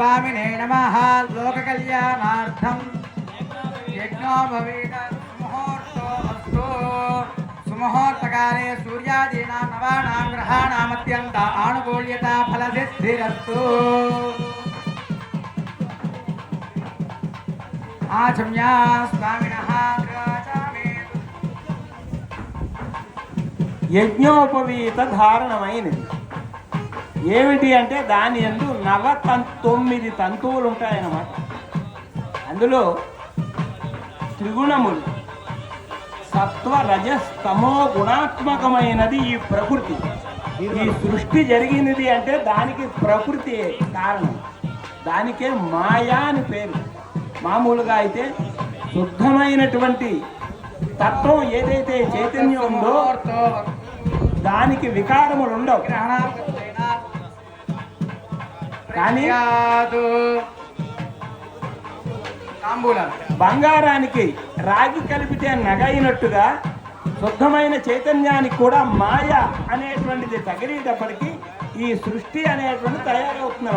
స్వామినే నమ లోక కళ్యాణార్థం యజ్ఞో భవేద సుముహూర్తో అస్తు సుముహూర్తకాలే సూర్యాదీనాం నవానాం గ్రహాణామత్యంత ఆనుకూల్యత ఫలసిద్ధిరస్తు ఆచమ్యా స్వామినః గ్రాచామే యజ్ఞోపవీత ధారణమైనది ఏమిటి అంటే దాని ఎందు నవ తన్ తొమ్మిది తంతువులు ఉంటాయన్నమాట. అందులో త్రిగుణములు సత్వ రజస్ తమో గుణాత్మకమైనది ఈ ప్రకృతి. ఈ సృష్టి జరిగినది అంటే దానికి ప్రకృతి కారణం. దానికే మాయా అని పేరు. మామూలుగా అయితే శుద్ధమైనటువంటి తత్వం ఏదైతే చైతన్యం ఉందో దానికి వికారములు ఉండవు కానీ యాదు తాంబూలం బంగారానికి రాగి కలిపితే నగ అయినట్టుగా శుద్ధమైన చైతన్యానికి కూడా మాయ అనేటువంటిది తగిలేటప్పటికీ ఈ సృష్టి అనేటువంటి తయారవుతుంది